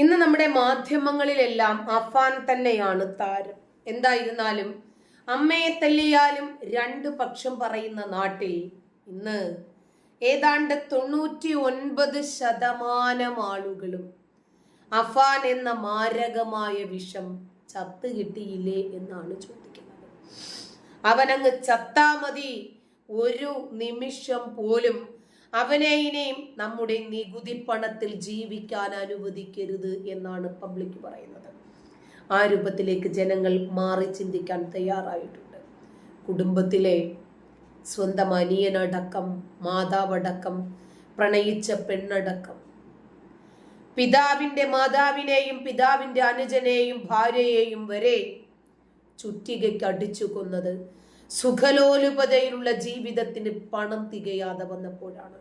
ഇന്ന് നമ്മുടെ മാധ്യമങ്ങളിലെല്ലാം അഫാൻ തന്നെയാണ് താരം. എന്തായിരുന്നാലും അമ്മയെ തല്ലിയാലും രണ്ട് പക്ഷം പറയുന്ന നാട്ടിൽ ഇന്ന് ഏതാണ്ട് തൊണ്ണൂറ്റി ഒൻപത് ശതമാനം ആളുകളും അഫാൻ എന്ന മാരകമായ വിഷം ചത്ത് കിട്ടിയില്ലേ എന്നാണ് ചോദിക്കുന്നത്. അവനങ്ങ് ചത്താ മതി. ഒരു നിമിഷം പോലും അവനെ ഇനിയും നമ്മുടെ നികുതി പണത്തിൽ ജീവിക്കാൻ അനുവദിക്കരുത് എന്നാണ് പബ്ലിക് പറയുന്നത്. ആ രൂപത്തിലേക്ക് ജനങ്ങൾ മാറി ചിന്തിക്കാൻ തയ്യാറായിട്ടുണ്ട്. കുടുംബത്തിലെ സ്വന്തം അനിയനടക്കം മാതാവടക്കം പ്രണയിച്ച പെണ്ണടക്കം പിതാവിന്റെ മാതാവിനെയും പിതാവിന്റെ അനുജനെയും ഭാര്യയെയും വരെ ചുറ്റികയ്ക്ക് അടിച്ചു കൊന്നത് സുഖലോലുപതയിലുള്ള ജീവിതത്തിന് പണം തികയാതെ വന്നപ്പോഴാണ്.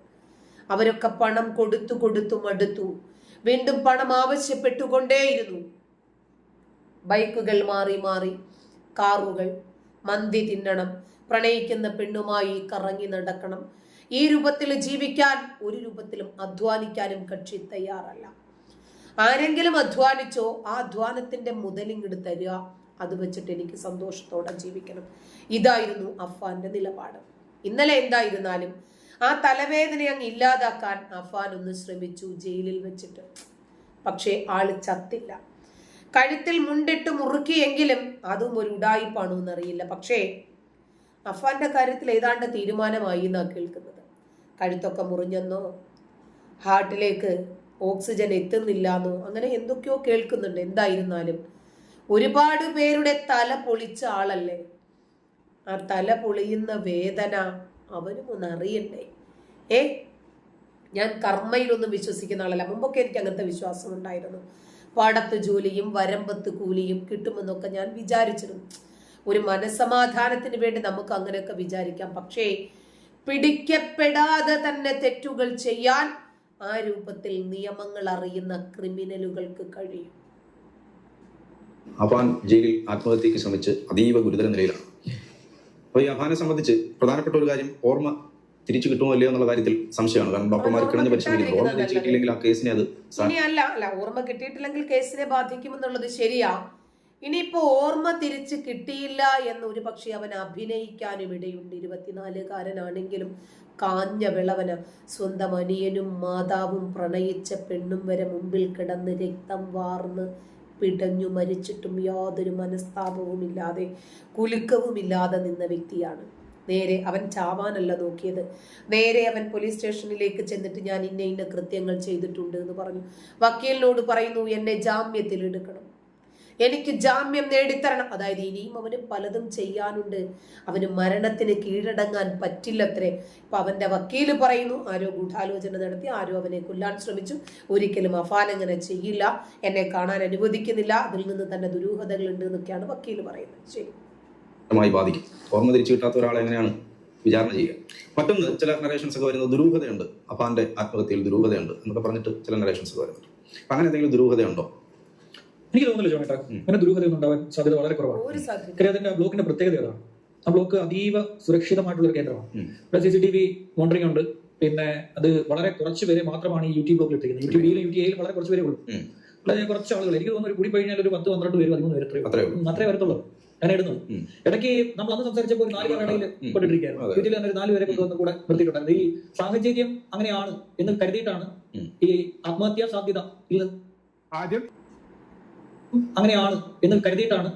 അവരൊക്കെ പണം കൊടുത്തു കൊടുത്തു മടുത്തു. വീണ്ടും പണം ആവശ്യപ്പെട്ടുകൊണ്ടേയിരുന്നു. ബൈക്കുകൾ മാറി മാറി കാറുകൾ മന്തി തിന്നണം പ്രണയിക്കുന്ന പെണ്ണുമായി കറങ്ങി നടക്കണം. ഈ രൂപത്തിൽ ജീവിക്കാൻ ഒരു രൂപത്തിലും അധ്വാനിക്കാനും കക്ഷി തയ്യാറല്ല. ആരെങ്കിലും അധ്വാനിച്ചോ ആ അധ്വാനത്തിന്റെ മുതലിങ്ങോട്ട് തരിക. അത് വെച്ചിട്ട് എനിക്ക് സന്തോഷത്തോടെ ജീവിക്കണം. ഇതായിരുന്നു അഫാന്റെ നിലപാട്. ഇന്നലെ എന്തായിരുന്നാലും ആ തലവേദന അങ്ങ് ഇല്ലാതാക്കാൻ അഫാൻ ഒന്ന് ശ്രമിച്ചു ജയിലിൽ വെച്ചിട്ട്. പക്ഷേ ആൾ ചത്തില്ല. കഴുത്തിൽ മുണ്ടിട്ട് മുറുക്കിയെങ്കിലും അതും ഒരു ഉടായിപ്പാണോ എന്നറിയില്ല. പക്ഷേ അഫാന്റെ കാര്യത്തിൽ ഏതാണ്ട് തീരുമാനമായി എന്നാണ് കേൾക്കുന്നത്. കഴുത്തൊക്കെ മുറിഞ്ഞെന്നോ? ഹാർട്ടിലേക്ക് ഓക്സിജൻ എത്തുന്നില്ലാന്നോ? അങ്ങനെ എന്തൊക്കെയോ കേൾക്കുന്നുണ്ട്. എന്തായിരുന്നാലും. ഒരുപാട് പേരുടെ തല പൊളിച്ച ആളല്ലേ? ആ തല പൊളിയുന്ന വേദന അവനും ഒന്ന് അറിയണ്ടേ ഏ? ഞാൻ കർമ്മയിലൊന്നും വിശ്വസിക്കുന്ന ആളല്ല. മുമ്പൊക്കെ എനിക്ക് അങ്ങനത്തെ വിശ്വാസം ഉണ്ടായിരുന്നു. പാടത്ത് ജോലിയും വരമ്പത്ത് കൂലിയും കിട്ടുമെന്നൊക്കെ ഞാൻ വിചാരിച്ചിരുന്നു. ഒരു മനസമാധാനത്തിന് വേണ്ടി നമുക്ക് അങ്ങനെയൊക്കെ വിചാരിക്കാം. പക്ഷേ പിടിക്കപ്പെടാതെ തന്നെ തെറ്റുകൾ ചെയ്യാൻ ആ രൂപത്തിൽ നിയമങ്ങൾ അറിയുന്ന ക്രിമിനലുകൾക്ക് കഴിയും. അഫാൻ ജയിലിൽ ആത്മഹത്യക്ക് ശ്രമിച്ച് അതീവ ഗുരുതര നിലയിലാണ്. അപ്പോൾ ഈ അഭാനെ സംബന്ധിച്ച് പ്രധാനപ്പെട്ട ഒരു കാര്യം ഓർമ്മ തിരിച്ചു കിട്ടുമോ അല്ലയോ എന്നുള്ള കാര്യത്തിൽ സംശയമാണ്. കാരണം ഡോക്ടർമാർ കിണഞ്ഞ് പരിശോധിക്കുന്നു. ഓർമ്മ തിരിച്ചു കിട്ടിയില്ലെങ്കിൽ ആ കേസിനെ അത് അല്ല അല്ല ഓർമ്മ കിട്ടിയിട്ടില്ലെങ്കിൽ കേസിനെ ബാധിക്കുമെന്നുള്ളത് ശരിയാ. ഇനിയിപ്പോ ഓർമ്മ തിരിച്ച് കിട്ടിയില്ല എന്ന് ഒരു പക്ഷെ അവൻ അഭിനയിക്കാനും ഇടയുണ്ട്. ഇരുപത്തിനാലുകാരനാണെങ്കിലും കാഞ്ഞ വിളവന് സ്വന്തം അനിയനും മാതാവും പ്രണയിച്ച പെണ്ണും വരെ മുമ്പിൽ കിടന്ന് രക്തം വാർന്ന് പിടഞ്ഞു മരിച്ചിട്ടും യാതൊരു മനസ്താപവുമില്ലാതെ കുലുക്കവുമില്ലാതെ നിന്ന വ്യക്തിയാണ്. നേരെ അവൻ ചാവാനല്ല നോക്കിയത്. നേരെ അവൻ പോലീസ് സ്റ്റേഷനിലേക്ക് ചെന്നിട്ട് ഞാൻ ഇന്ന ഇന്ന കൃത്യങ്ങൾ ചെയ്തിട്ടുണ്ട് എന്ന് പറഞ്ഞു. വക്കീലിനോട് പറയുന്നു എന്നെ ജാമ്യത്തിൽ എടുക്കണം. എനിക്ക് ജാമ്യം നേടിത്തരണം. അതായത് ഇനിയും അവന് പലതും ചെയ്യാനുണ്ട്. അവന് മരണത്തിന് കീഴടങ്ങാൻ പറ്റില്ലത്രേ. ഇപ്പൊ അവന്റെ വക്കീൽ പറയുന്നു ആരോ ഗൂഢാലോചന നടത്തി ആരോ അവനെ കൊല്ലാൻ ശ്രമിച്ചു. ഒരിക്കലും അഫാൻ അങ്ങനെ ചെയ്യില്ല. എന്നെ കാണാൻ അനുവദിക്കുന്നില്ല. അതിൽ നിന്ന് തന്നെ ദുരൂഹതകൾ ഉണ്ട് എന്നൊക്കെയാണ് വക്കീൽ പറയുന്നത്. ശരി. ബാധിക്കും ഓർമ്മ തിരിച്ചു കിട്ടാത്ത ഒരാളെ എങ്ങനെയാണ് വിചാരണ ചെയ്യുക? മറ്റൊന്ന് ചില നരേഷൻസ് ഒക്കെ വരുന്നത് ദുരൂഹതയുണ്ട്. അഫാന്റെ ആത്മഹത്യയിൽ ദുരൂഹതയുണ്ട് എന്നൊക്കെ പറഞ്ഞിട്ട് ചില നരേഷൻസ് ഒക്കെ വരുന്നുണ്ട്. അങ്ങനെ എന്തെങ്കിലും ദുരൂഹതയുണ്ടോ? എനിക്ക് തോന്നുന്നില്ല ജോമേട്ടാ അങ്ങനെ ദുരൂഹതയൊന്നും ഉണ്ടാവാൻ സാധ്യത വളരെ കുറവാണ്. കാര്യം അതിന്റെ ബ്ലോക്കിന്റെ പ്രത്യേകത അതാണ് ആ ബ്ലോക്ക് അതീവ സുരക്ഷിതമായിട്ടുള്ള ഒരു കേന്ദ്രമാണ്. പ്ലസ് ഇവിടെ C C T V monitoring ഉണ്ട്. പിന്നെ അത് വളരെ കുറച്ച് പേരെ മാത്രമാണ് ഈ യൂട്യൂബ് ബ്ലോക്കിൽ എത്തിക്കുന്നത്. യൂട്യൂബ് ബിയിലും യു ടി വളരെ കുറച്ച് പേരെ ഉള്ളൂ. വളരെ കുറച്ച് ആളുകൾ എനിക്ക് തോന്നുന്നു ഒരു കൂടി കഴിഞ്ഞാൽ ഒരു പത്ത് പന്ത്രണ്ട് പേര് പതിമൂന്ന് പേര് അത്രേ അത്രയും ഉള്ളൂ. അത്രേ വരത്തുള്ളൂ. ഞാൻ ഇടുന്നത് ഉം. ഇടയ്ക്ക് നമ്മൾ അന്ന് സംസാരിച്ചപ്പോൾ ഒരു നാല് ഉം. പെട്ടിരിക്കുകയായിരുന്നു വീട്ടിൽ തന്നെ ഒരു നാല് പേരെ കൊണ്ടുവന്ന് കൂടെ നിർത്തിയിട്ടുണ്ടായിരുന്നു. ഈ സാഹചര്യം അങ്ങനെയാണ് എന്ന് കരുതിയിട്ടാണ് ഈ ആത്മഹത്യാ സാധ്യത ഇല്ല ആദ്യം അങ്ങനെയാണ് എന്ന് കരുതിയിട്ടാണ്.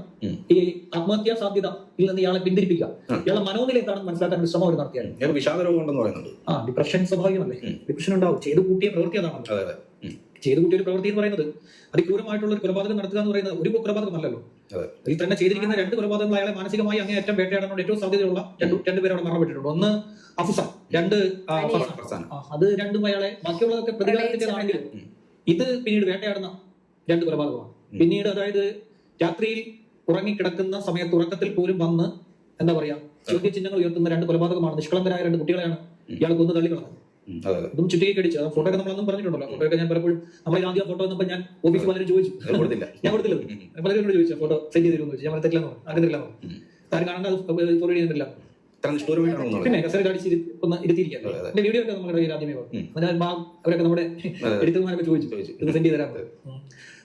ഈ ആത്മഹത്യാ സാധ്യത ഇതിൽ നിന്ന് ഇയാളെ പിന്തിരിപ്പിക്കുക. ഇയാളെ മനോനില എന്താണെന്ന് മനസ്സിലാക്കാൻ ശ്രമം അവർ നടത്തിയാണ് ഇയാൾ വിഷാദ രോഗം ഉണ്ടെന്ന് പറയുന്നുണ്ട്. ആ ഡിപ്രഷൻ സ്വാഭാവികമല്ലേ? ഡിപ്രഷൻ ഉണ്ടാവും. ചെയ്തു കൂട്ടിയ പ്രവൃത്തി അതാണ് അതെ അതെ. ചെയ്തു കൂട്ടിയ ഒരു പ്രവൃത്തി എന്ന് പറയുന്നത് അതിക്രൂരമായിട്ടുള്ള ഒരു കൊലപാതകം നടത്തുക എന്ന് പറയുന്നത് ഒരു കൊലപാതകമല്ലല്ലോ അതെ. ഇതിൽ തന്നെ ചെയ്തിരിക്കുന്ന രണ്ട് കൊലപാതകങ്ങൾ അയാളെ മാനസികമായി അങ്ങേയറ്റം വേട്ടയാടാനുള്ള ഏറ്റവും സാധ്യതയുള്ള രണ്ട് രണ്ടുപേരും അവിടെ മരണപ്പെട്ടിട്ടുണ്ട്. ഒന്ന് അഫുസ രണ്ട്. അത് രണ്ടും അയാളെ ബാക്കിയുള്ളതൊക്കെ പ്രതികാരത്തിന്റെതാണെങ്കിലും ഉം. ഇത് പിന്നീട് വേട്ടയാടുന്ന രണ്ട് കൊലപാതകമാണ്. പിന്നീട് അതായത് രാത്രിയിൽ ഉറങ്ങിക്കിടക്കുന്ന സമയത്ത് ഉറക്കത്തിൽ പോലും വന്ന് എന്താ പറയാ ചോദ്യചിഹ്നങ്ങൾ ഉയർത്തുന്ന രണ്ട് കൊലപാതകമാണ്. നിഷ്കളങ്കരായ രണ്ട് കുട്ടികളെയാണ്. ഇയാൾ കൊന്നു തള്ളിക്കളഞ്ഞത്. അതും അതെ. അടിച്ചു. ഫോട്ടോ ഒക്കെ നമ്മളൊന്നും പറഞ്ഞിട്ടുണ്ടല്ലോ. ഫോട്ടോ ഒക്കെ ഞാൻ പലപ്പോഴും നമ്മൾ ആദ്യം ഫോട്ടോ വന്നപ്പോൾ ഞാൻ ഓഫീസിൽ പലരും ചോദിച്ചു. ഞാൻ കൊടുത്തില്ല. ഉം. പലരും എന്നോട് ചോദിച്ചു ഫോട്ടോ സെൻഡ് ചെയ്തു തരുമെന്ന് ചോദിച്ചു. ഞാൻ തെറ്റില്ല അങ്ങനെ കാരണം കാണേണ്ട ഫോർവേഡ് ചെയ്യുന്നില്ല പിന്നെ പറയുന്നത്? കസേര അടിച്ച് ഇരുത്തിയിരിക്കാം. എന്റെ വീഡിയോ ഒക്കെ നമ്മുടെ ആദ്യമേ. അതിന് അവരൊക്കെ നമ്മുടെ എടുത്തു എഡിറ്റർമാരൊക്കെ ചോദിച്ചു. ചോദിച്ചു. സെൻഡ് ചെയ്ത് തരാം അതെ. ഉം.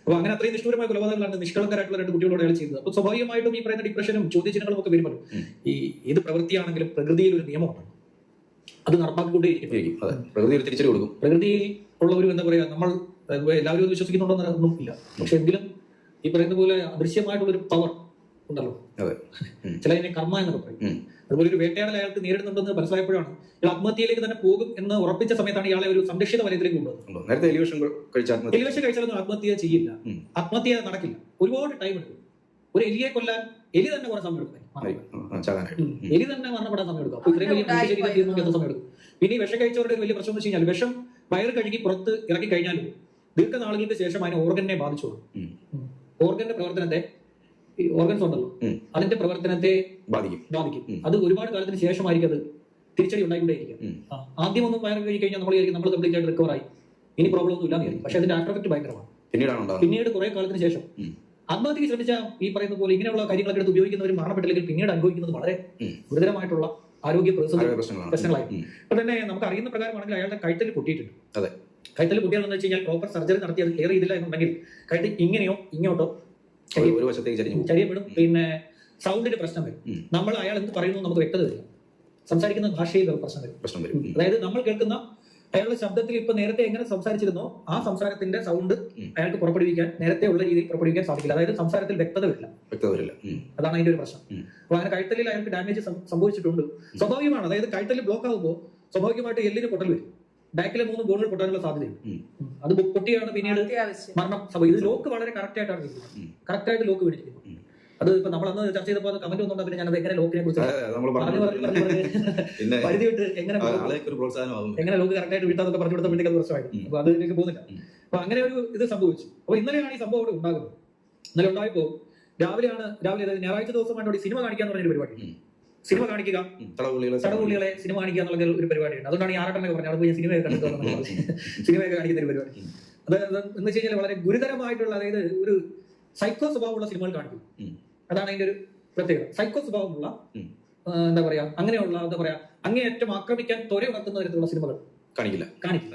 അപ്പൊ അങ്ങനെ അത്രയും നിഷ്ഠൂരമായ കൊലപാതകങ്ങളാണ് നിഷ്കളങ്കരായിട്ടുള്ള രണ്ട് കുട്ടികളോട് അയാൾ ചെയ്തത്. അപ്പൊ സ്വാഭാവികമായിട്ടും ഈ പറയുന്ന ഡിപ്രഷനും ചോദ്യചിഹ്നങ്ങളും ഒക്കെ വരുമ്പോൾ ഈ ഏത് പ്രവൃത്തിയാണെങ്കിലും പ്രകൃതിയിൽ ഒരു നിയമമുണ്ട്. അത് കൊടുക്കും. പ്രകൃതിയിൽ ഉള്ള ഒരു എന്താ പറയാ നമ്മൾ എല്ലാവരും വിശ്വസിക്കുന്നുണ്ടോ എന്നൊന്നും ഇല്ല. പക്ഷെ എങ്കിലും ഈ പറയുന്ന പോലെ അദൃശ്യമായിട്ടുള്ള ഒരു പവർ ഉണ്ടല്ലോ. ചില ഇതിനെ കർമ്മ എന്നൊക്കെ പറയും. അതുപോലെ ഒരു വേട്ടയാടൽ അയാൾക്ക് നേരിടുന്നുണ്ടെന്ന് മനസ്സിലായപ്പോഴാണ് ഇയാൾ ആത്മഹത്യയിലേക്ക് തന്നെ പോകും എന്ന് ഉറപ്പിച്ച സമയത്താണ് ഇയാളെ ഒരു സംരക്ഷിത വലയത്തിലേക്ക് കൊണ്ടുവന്നത്. ഉണ്ടോ? നേരത്തെ എലിവേഷൻ കഴിച്ചാലൊന്നും ആത്മഹത്യ ചെയ്യില്ല. ആത്മഹത്യ നടക്കില്ല. ഒരുപാട് ടൈം എടുക്കും. ഒരു എലിയെ കൊല്ലാൻ എലി തന്നെ കുറെ സമയം എടുക്കും. എലി തന്നെ മരണപ്പെടാൻ സമയം എടുക്കും. അപ്പൊ ഇത്രയും വലിയ മനുഷ്യ ശരീരം തീർന്നു സമയം എടുക്കും. പിന്നെ ഈ വിഷം കഴിച്ചവരുടെ ഒരു വലിയ പ്രശ്നം എന്ന് വെച്ച് കഴിഞ്ഞാൽ വിഷം വയറ് കഴുകി പുറത്ത് ഇറക്കി കഴിഞ്ഞാലും ദീർഘനാളുകൾക്ക് ശേഷം അതിന് ഓർഗനെ ബാധിച്ചോളും. ഓർഗന്റെ പ്രവർത്തനത്തെ ഈ ഓർഗൻസ് ഉണ്ടല്ലോ അതിന്റെ പ്രവർത്തനത്തെ ബാധിക്കും. ബാധിക്കും. അത് ഒരുപാട് കാലത്തിന് ശേഷമായിരിക്കും അത് തിരിച്ചടി ഉണ്ടായിക്കൊണ്ടേയിരിക്കും. ആദ്യം ഒന്നും വയറ് കഴുകി കഴിഞ്ഞാൽ നമ്മൾ നമ്മൾ കംപ്ലീറ്റ് ആയിട്ട് റിക്കവർ ആയി. ഇനി പ്രോബ്ലം ഒന്നും ഇല്ലാന്ന് വിചാരിക്കും. പക്ഷെ അതിന്റെ ആഫ്റ്റർ എഫക്ട് ഭയങ്കരമാണ്. ഉണ്ടാകുന്നത്. പിന്നീട് കുറെ കാലത്തിന് ശേഷം. ആത്മഹത്യക്ക് ശ്രമിച്ച ഈ പറയുന്ന പോലെ ഇങ്ങനെയുള്ള കാര്യങ്ങളൊക്കെ എടുത്ത് ഉപയോഗിക്കുന്നവർ മരണപ്പെട്ടില്ലെങ്കിൽ പിന്നീട് അനുഭവിക്കുന്നത് വളരെ ഗുരുതരമായിട്ടുള്ള ആരോഗ്യ പ്രശ്നങ്ങളായി. ഇപ്പൊ അപ്പൊ തന്നെ നമുക്ക് അറിയുന്ന പ്രകാരമാണെങ്കിൽ അയാളുടെ കഴുത്തിൽ പൊട്ടിയിട്ടുണ്ട്. അതെ. കഴുത്തിൽ പൊട്ടിയാണെന്ന് വെച്ച് കഴിഞ്ഞാൽ പ്രോപ്പർ സർജറി നടത്തി അത് ക്ലിയർ ചെയ്തില്ല എന്നുണ്ടെങ്കിൽ കഴുത്തിൽ ഇങ്ങനെയോ ഇങ്ങോട്ടോ ഒരു- വശത്തേക്ക് ചരിഞ്ഞു ചരിയപ്പെടും പിന്നെ സൗണ്ടിന്റെ പ്രശ്നം വരും. നമ്മൾ അയാൾ എന്ത് പറയുന്നു നമുക്ക് വ്യക്തത വരില്ല. സംസാരിക്കുന്ന ഭാഷയിൽ പ്രശ്നം വരും. പ്രശ്നം വരും. അതായത് നമ്മൾ കേൾക്കുന്ന അയാളുടെ ശബ്ദത്തിൽ ഇപ്പൊ നേരത്തെ എങ്ങനെ സംസാരിച്ചിരുന്നോ ആ സംസാരത്തിന്റെ സൗണ്ട്. അയാൾക്ക് പുറപ്പെടുവിക്കാൻ നേരത്തെ ഉള്ള രീതിയിൽ പുറപ്പെടുവിക്കാൻ സാധിക്കില്ല. അതായത് സംസാരത്തിൽ വ്യക്തത വരില്ല. വ്യക്തത വരില്ല. അതാണ് അതിന്റെ ഒരു പ്രശ്നം. അപ്പൊ അങ്ങനെ കഴുത്തലിൽ അയാൾക്ക് ഡാമേജ് സംഭവിച്ചിട്ടുണ്ട്. സ്വാഭാവികമാണ്. അതായത് കഴുത്തലിൽ ബ്ലോക്ക് ആകുമ്പോൾ സ്വാഭാവികമായിട്ട് എല്ലിന് പൊട്ടൽ വരും. ബാക്കിലെ മൂന്ന് ഗോളുകൾ പൊട്ടാനുള്ള സാധ്യതയുണ്ട്. അത് പൊട്ടിയാണ് പിന്നീട് മരണം ഇത് ലോക്ക് വളരെ കറക്റ്റ് ആയിട്ടാണ് ഇരിക്കുന്നത്. കറക്റ്റ് ആയിട്ട് ലോക്ക് പിടിച്ചിരിക്കുന്നത് അത് ഇപ്പൊ നമ്മൾ അന്ന് ചർച്ച ചെയ്തപ്പോൾ കമന്റ് വന്നോണ്ടാ പിന്നെ ഞാൻ എങ്ങനെ ലോക്കിനെ കുറിച്ച് പരിധി വിട്ട് എങ്ങനെ എങ്ങനെ ലോക്ക് കറക്റ്റ് ആയിട്ട് വിട്ടാന്നൊക്കെ പറഞ്ഞു കൊടുത്തപ്പോഴത്തേക്ക് അത് പ്രശ്നമായി. അപ്പൊ അതിലേക്ക് പോകുന്നില്ല. അപ്പൊ അങ്ങനെ ഒരു ഇത് സംഭവിച്ചു. അപ്പൊ ഇന്നലെയാണ് ഈ സംഭവം അവിടെ ഉണ്ടാകുന്നത്. ഇന്നലെ ഉണ്ടായപ്പോ രാവിലെയാണ് രാവിലെ അതായത് ഞായറാഴ്ച ദിവസമായിട്ട് സിനിമ കാണിക്കാന്ന് പറഞ്ഞൊരു പരിപാടി. സിനിമ കാണിക്കുക. തടവുള്ളികളെ സിനിമ കാണിക്കുക എന്നുള്ള ഒരു പരിപാടി ഉണ്ട് അതുകൊണ്ടാണ് ഈ ആറാട്ടനൊക്കെ പറഞ്ഞത്. അവിടെ പോയി സിനിമയൊക്കെ പറഞ്ഞത്. സിനിമയൊക്കെ കാണിക്കുന്ന ഒരു പരിപാടി. അത് എന്ന് വെച്ച് കഴിഞ്ഞാൽ വളരെ ഗുരുതരമായിട്ടുള്ള അതായത് ഒരു സൈക്കോ സ്വഭാവമുള്ള സിനിമകൾ കാണിക്കും. അതാണ് അതിന്റെ ഒരു പ്രത്യേകത. സൈക്കോ സ്വഭാവമുള്ള എന്താ പറയാ അങ്ങനെയുള്ള എന്താ പറയാ അങ്ങേയറ്റം ആക്രമിക്കാൻ തൊര ഉണർത്തുന്ന തരത്തിലുള്ള സിനിമകൾ കാണിക്കില്ല.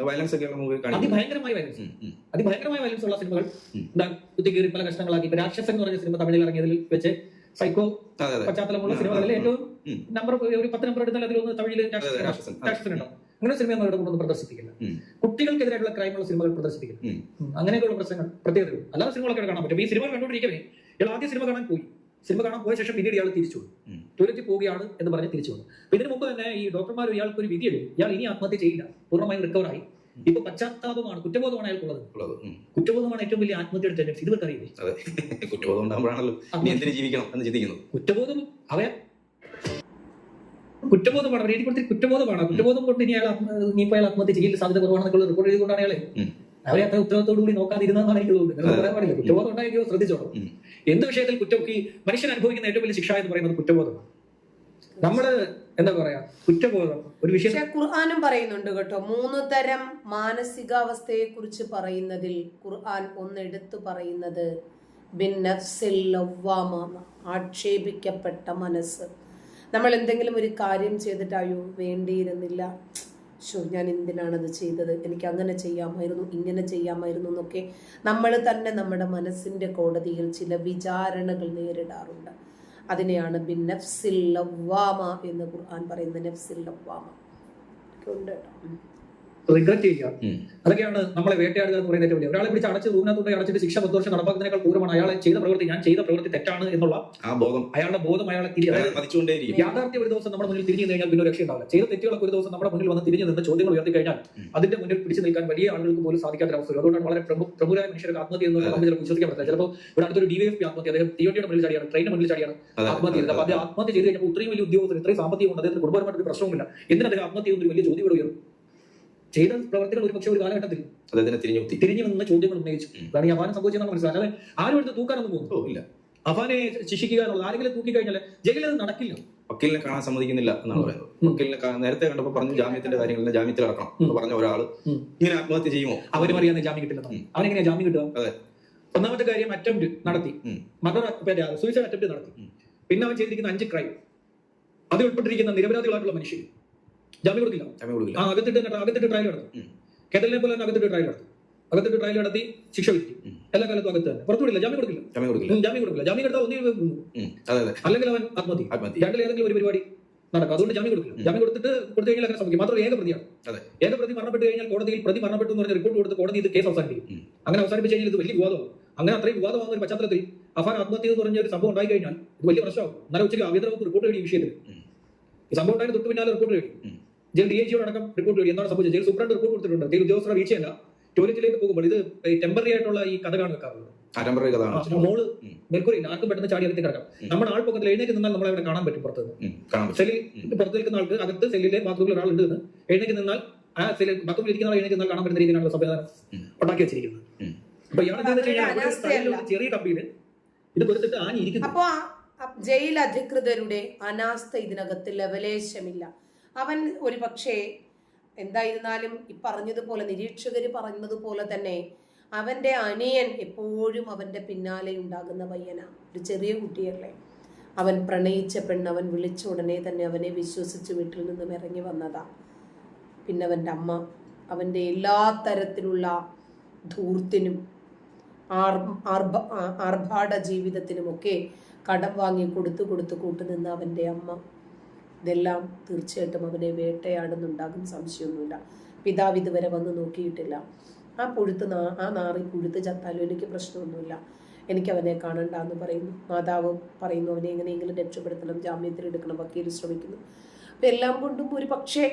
വയലൻസ് ഒക്കെ അതിഭയങ്കരമായ വയലൻസ്. അതിഭയങ്കരമായ ഉള്ള സിനിമകൾ എന്താ കുത്തിക്കീറി പല കഷ്ടങ്ങളാക്കി. രാക്ഷസൻ എന്ന് പറഞ്ഞ സിനിമ തമിഴിൽ ഇറങ്ങിയതിൽ വെച്ച് സൈക്കോ പശ്ചാത്തലമുള്ള സിനിമ അതിൽ ഏറ്റവും നമ്പർ ഒരു പത്ത് നമ്പർ എടുത്താൽ അതിലൊന്ന് തമിഴിൽ അങ്ങനെ സിനിമയൊന്നും ഇവിടെ കൊണ്ടൊന്നും പ്രദർശിപ്പിക്കില്ല. കുട്ടികൾക്കെതിരായിട്ടുള്ള ക്രൈമുള്ള സിനിമകൾ പ്രദർശിപ്പിക്കില്ല. അങ്ങനെയൊക്കെയുള്ള പ്രശ്നങ്ങൾ പ്രത്യേകതകൾ. അല്ലാതെ സിനിമകളൊക്കെ കാണാൻ പറ്റും. ഈ സിനിമ കണ്ടുകൊണ്ടിരിക്കവേ ഇയാൾ ആദ്യ സിനിമ കാണാൻ പോയി. സിനിമ കാണാൻ പോയ ശേഷം പിന്നീട് ഇയാൾ തിരിച്ചു വന്നു. ടോയ്ലറ്റിൽ പോവുകയാണ് എന്ന് പറഞ്ഞ് തിരിച്ചു വന്നു. ഇതിനു മുമ്പ് തന്നെ ഈ ഡോക്ടർമാർ ഇയാൾക്ക് ഒരു വിധി എഴുതി ഇയാൾ ഇനി ആത്മഹത്യ ചെയ്യില്ല. പൂർണമായും റിക്കവറായി ഇപ്പൊ പശ്ചാത്താപമാണ് കുറ്റബോധമാണ് അയാൾക്കുള്ളത്. കുറ്റബോധമാണ് ഏറ്റവും വലിയ ആത്മഹത്യയുടെ ടെൻഡൻസി ഇതുവരെ അറിയില്ലേ? കുറ്റബോധം ഉണ്ടാകുമ്പോഴാണല്ലോ എന്തിനു ജീവിക്കണം എന്ന് ചിന്തിക്കുന്നത്. കുറ്റബോധം അവയ കുറ്റബോധമാണ്. എഴുതി കൊടുത്തിട്ട് കുറ്റബോധമാണ്. കുറ്റബോധം കൊണ്ട് ഇനി അയാൾ ഇനി അയാൾ ആത്മഹത്യ ചെയ്യില്ല സാധ്യത കുറവാണെന്നൊക്കെ റിപ്പോർട്ട് ചെയ്തുകൊണ്ടാണ് അയാളെ. അവരെ അത്ര ഉത്തരവാദിത്തോടു കൂടി നോക്കാതിരുന്നാണ് എനിക്ക് തോന്നുന്നത്. കുറ്റബോധം ഉണ്ടായിരിക്കും ശ്രദ്ധിച്ചോളൂ. എന്ത് വിഷയത്തിൽ കുറ്റം ഈ മനുഷ്യൻ അനുഭവിക്കുന്ന ഏറ്റവും വലിയ ശിക്ഷ എന്ന് പറയുന്നത് കുറ്റബോധമാണ്. നമ്മൾ എന്താ പറയാ കുറ്റബോധം ഒരു വിഷയം ഖുർആാനും പറയുന്നുണ്ട് കേട്ടോ മൂന്ന് തരം മാനസികാവസ്ഥയെ കുറിച്ച് പറയുന്നതിൽ ഖുർആൻ ഒന്ന് എടുത്തു പറയുന്നത് ആക്ഷേപിക്കപ്പെട്ട മനസ്സ്. നമ്മൾ എന്തെങ്കിലും ഒരു കാര്യം ചെയ്തിട്ടായോ വേണ്ടിയിരുന്നില്ല ഷോ ഞാൻ എന്തിനാണത് ചെയ്തത്? എനിക്ക് അങ്ങനെ ചെയ്യാമായിരുന്നു ഇങ്ങനെ ചെയ്യാമായിരുന്നു എന്നൊക്കെ നമ്മൾ തന്നെ നമ്മുടെ മനസ്സിന്റെ കോടതിയിൽ ചില വിചാരണകൾ നേരിടാറുണ്ട്. അതിനെയാണ് ബിൻ നഫ്സിൽ ലവ്വാമ എന്ന് ഖുർആൻ പറയുന്നത് നഫ്സിൽ ലവ്വാമ ഉണ്ട് കേട്ടോ. റിഗ്രറ്റ് ചെയ്യുക. അതൊക്കെയാണ് നമ്മളെ വേട്ടയാടുക എന്ന് പറയുന്നത് ഏറ്റവും വലിയ ഒരാളെ പിടിച്ച് അടച്ച് റൂമിനകത്തോടെ അടച്ചിട്ട് ശിക്ഷ പത്ത് വർഷം നടപ്പാക്കുന്നതിനേക്കാൾ പൂർവമാണ് അയാളെ ചെയ്ത പ്രവൃത്തി. ഞാൻ ചെയ്ത പ്രവൃത്തി തെറ്റാണ് എന്നുള്ള ആ ബോധം. അയാളുടെ ബോധം അയാളെ യാഥാർത്ഥ്യ ഒരു ദിവസം നമ്മുടെ മുന്നിൽ തിരിഞ്ഞു കഴിഞ്ഞാൽ പിന്നെ രക്ഷ ഉണ്ടാവില്ല ചെയ്ത തെറ്റുകളൊക്കെ ഒരു ദിവസം നമ്മുടെ മുന്നിൽ വന്ന് തിരിഞ്ഞു നിന്ന് ചോദ്യങ്ങൾ ഉയർത്തി കഴിഞ്ഞാൽ അതിന്റെ മുന്നിൽ പിടിച്ചു നിൽക്കാൻ വലിയ ആളുകൾക്ക് പോലും സാധിക്കാത്ത അവസ്ഥ അതുകൊണ്ടാണ് വളരെ പ്രമു- പ്രമുഖരായ മനുഷ്യർക്ക് ആത്മഹത്യ എന്ന് നമുക്ക് ചിലപ്പോൾ വിശ്വസിക്കാൻ പറ്റില്ല ചിലപ്പോൾ ഇവിടെ അടുത്തൊരു ഡിവൈഎഫ്പി ആത്മഹത്യ അദ്ദേഹം തിയോട്ടിയുടെ മുന്നിൽ ചാടിയാണ് ട്രെയിനിന് മുന്നിൽ ചാടിയാണ് അതെ, ആത്മഹത്യ ചെയ്തത്. അപ്പൊ അദ്ദേഹം ആത്മഹത്യ ചെയ്ത് കഴിഞ്ഞപ്പോൾ ഇത്രയും വലിയ ഉദ്യോഗസ്ഥർ ഇത്രയും സാമ്പത്തികം ഉണ്ട് അദ്ദേഹത്തിന് കുടുംബപരമായിട്ട് ഒരു പ്രശ്നവുമില്ല. എന്തിനാ അദ്ദേഹം ആത്മഹത്യ ഒരു വലിയ ചോദ്യം ഇവിടെ ഉയർന്നു ചെയ്ത പ്രവർത്തികൾ ഒരു പക്ഷേ ഒരു കാലഘട്ടത്തിൽ തിരിഞ്ഞു തിരിഞ്ഞു വന്ന ചോദ്യങ്ങൾ ഉന്നയിച്ചു. അതാണ് ഈ അപാനം സംഭവിച്ചതെന്നാണ് മനസ്സിലായത്. അല്ലാതെ ആരും എടുത്ത് തൂക്കാനൊന്നും പോകുന്നു ഇല്ല. അഫാനെ ശിക്ഷിക്കുക എന്നുള്ളത് ആരെങ്കിലും തൂക്കി കഴിഞ്ഞാൽ ജയിലിൽ അത് നടക്കില്ല. വക്കീലിനെ കാണാൻ സമ്മതിക്കുന്നില്ല എന്നാണ് പറയുന്നത്. വക്കീലിനെ നേരത്തെ കണ്ടപ്പോൾ പറഞ്ഞു ജാമ്യത്തിന്റെ കാര്യങ്ങളിൽ ജാമ്യത്തിൽ ഇറക്കണം എന്ന് പറഞ്ഞ ഒരാൾ. ഇങ്ങനെ ആത്മഹത്യ ചെയ്യുമോ? അവരും അറിയാതെ ജാമ്യം കിട്ടില്ല. അവനെങ്ങനെയാ ജാമ്യം കിട്ടുക? അതെ. ഒന്നാമത്തെ കാര്യം അറ്റംപ്റ്റ് നടത്തി. മർഡർ മദർ സൂയിസൈഡ് അറ്റംപ്റ്റ് നടത്തി. പിന്നെ അവൻ ചെയ്തിരിക്കുന്ന അഞ്ച് ക്രൈം അതിൽ ഉൾപ്പെട്ടിരിക്കുന്ന നിരപരാധികളായിട്ടുള്ള മനുഷ്യർ ജാമ്യം കൊടുക്കില്ല. ജാമ്യം കൊടുക്കില്ല. ആ അകത്തിട്ട് അകത്തിട്ട് ട്രയൽ നടത്തും. കേരളിനെ പോലെ തന്നെ അകത്തിട്ട് ട്രയൽ നടത്തും. അകത്തിട്ട് ട്രയൽ നടത്തി ശിക്ഷ വിധിക്കും. എല്ലാ കാലത്തും അകത്ത് തന്നെ. പുറത്തു വിടില്ല ജാമ്യം കൊടുക്കില്ല. ജാമ്യം കൊടുക്കില്ല. ജാമ്യം കൊടുക്കില്ല. ജാമ്യം എടുത്താൽ. അതെ അതെ. അല്ലെങ്കിൽ അവൻ ആത്മഹത്യ ആത്മഹത്യ രണ്ടിലേതെങ്കിലും ഒരു പരിപാടി നടക്കും. അതുകൊണ്ട് ജാമ്യം കൊടുക്കില്ല. ജാമ്യം കൊടുത്തിട്ട് കൊടുത്തു കഴിഞ്ഞാൽ അങ്ങനെ സംഭവിക്കും. മാത്രം ഏക പ്രതിയാണ്. ഏക പ്രതി മരണപ്പെട്ട് കഴിഞ്ഞാൽ കോടതിയിൽ പ്രതി മരണപ്പെട്ടു എന്ന് പറഞ്ഞ റിപ്പോർട്ട് കൊടുത്ത് കോടതി ഇത് കേസ് അവസാനിപ്പിക്കും. അങ്ങനെ അവസാനിപ്പിച്ച് കഴിഞ്ഞാൽ ഇത് വലിയ വിവാദമാണ്. അങ്ങനെ അത്രയും വിവാദമാകുന്ന ഒരു പശ്ചാത്തലത്തിൽ അഫാൻ ആത്മഹത്യ എന്ന് പറഞ്ഞ ഒരു സംഭവം ഉണ്ടായി കഴിഞ്ഞാൽ ഇത് വലിയ പ്രശ്നമാകും. എന്നാലും ഉച്ചയ്ക്ക് ആഭ്യന്തര വകുപ്പ് റിപ്പോർട്ട് കഴിയും വിഷയത്തിൽ. ഈ സംഭവം ഉണ്ടായതിന് തൊട്ട് പിന്നാലെ റിപ്പോർട്ട് കഴിയും ഉം. ജയിൽ ഡി ഐ ജിയോട് അടക്കം റിപ്പോർട്ട് കഴിയും എന്താണ് സംഭവിച്ചത്? ജയിൽ സൂപ്രണ്ട് റിപ്പോർട്ട് കൊടുത്തിട്ടുണ്ട്. ജയിൽ ഉദ്യോഗസ്ഥരുടെ വീഴ്ചയല്ല. ടോയ്ലറ്റിലേക്ക് പോകുമ്പോൾ ഇത് ടെമ്പററി ആയിട്ടുള്ള ഈ കഥകളാണ് വെക്കാറുള്ളത്. മോൾ ഉം. മേൽക്കൂരയില്ല ആർക്കും പെട്ടെന്ന് ചാടി അകത്ത് കിടക്കാം നമ്മുടെ നമ്മുടെ ആൾപ്പൊക്കത്തിൽ എഴുന്നേക്ക് നിന്നാൽ നമ്മളെ അവിടെ കാണാൻ പറ്റും പുറത്ത് സെല്ലിൽ പുറത്ത് നിൽക്കുന്ന ആൾക്ക് അകത്ത് സെല്ലിലെ ബാത്റൂമിൽ ഒരാൾ എന്ന് എഴുന്നേക്ക് നിന്നാൽ ആ സെല്ലിൽ ബാത്റൂമിൽ ഇരിക്കുന്ന ആൾ എഴുന്നേക്ക് നിന്നാൽ കാണാൻ പറ്റുന്ന രീതിയിലാണ് സംവിധാനം ഉണ്ടാക്കി വെച്ചിരിക്കുന്നത്. അപ്പൊ ഇയാൾ ചെറിയ കമ്പിയിൽ ഇത് കൊടുത്തിട്ട് ആഞ്ഞി ഇരിക്കുന്നു അപ്പോ ജയിൽ അധികൃതരുടെ അനാസ്ഥ ഇതിനകത്ത് ലവലേശമില്ല അവൻ ഒരു പക്ഷേ എന്തായിരുന്നാലും ഈ പറഞ്ഞതുപോലെ നിരീക്ഷകർ പറഞ്ഞതുപോലെ തന്നെ അവന്റെ അനിയൻ എപ്പോഴും അവന്റെ പിന്നാലെ ഉണ്ടാകുന്ന പയ്യനാണ് ഒരു ചെറിയ കുട്ടിയല്ലേ. അവൻ പ്രണയിച്ച പെണ്ണ് അവൻ വിളിച്ച ഉടനെ തന്നെ അവനെ വിശ്വസിച്ച് വീട്ടിൽ നിന്നും ഇറങ്ങി വന്നതാ. പിന്നെ അവന്റെ അമ്മ അവന്റെ എല്ലാ തരത്തിലുള്ള ധൂർത്തിനും ആർ ആർഭ ആർഭാട ജീവിതത്തിനുമൊക്കെ കടം വാങ്ങി കൊടുത്തു കൊടുത്തു കൂട്ടുനിന്ന അവന്റെ അമ്മ. ഇതെല്ലാം തീർച്ചയായിട്ടും അവനെ വേട്ടയാടുന്നുണ്ടാകും സംശയമൊന്നുമില്ല. പിതാവ് ഇതുവരെ വന്ന് നോക്കിയിട്ടില്ല. ആ പുഴുത്ത് നാ ആ നാറി പുഴുത്ത് ചത്താലും എനിക്ക് പ്രശ്നമൊന്നുമില്ല. എനിക്ക് അവനെ കാണണ്ട എന്ന് പറയുന്നു. മാതാവ് പറയുന്നു അവനെ എങ്ങനെയെങ്കിലും രക്ഷപ്പെടുത്തണം ജാമ്യത്തിൽ എടുക്കണം വക്കീൽ ശ്രമിക്കുന്നു. അപ്പം എല്ലാം കൊണ്ടും ഒരു പക്ഷേ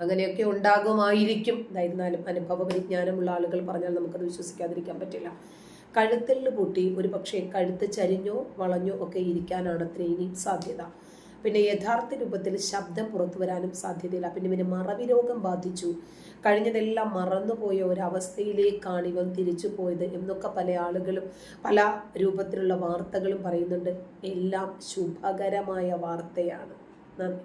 അങ്ങനെയൊക്കെ ഉണ്ടാകുമായിരിക്കും. എന്തായിരുന്നാലും അനുഭവ പരിജ്ഞാനമുള്ള ആളുകൾ പറഞ്ഞാൽ നമുക്കത് വിശ്വസിക്കാതിരിക്കാൻ പറ്റില്ല. കഴുത്തിൽ പൊട്ടി ഒരു പക്ഷേ കഴുത്ത് ചരിഞ്ഞോ വളഞ്ഞോ ഒക്കെ ഇരിക്കാനാണ് അത്ര ഇനി സാധ്യത. പിന്നെ യഥാർത്ഥ രൂപത്തിൽ ശബ്ദം പുറത്തു വരാനും സാധ്യതയില്ല. പിന്നെ ഇവന് മറവി രോഗം ബാധിച്ചു. കഴിഞ്ഞതെല്ലാം മറന്നുപോയ ഒരവസ്ഥയിലേക്കാണ് ഇവൻ തിരിച്ചു പോയത് എന്നൊക്കെ പല ആളുകളും പല രൂപത്തിലുള്ള വാർത്തകളും പറയുന്നുണ്ട്. എല്ലാം ശുഭകരമായ വാർത്തയാണ്. നന്ദി.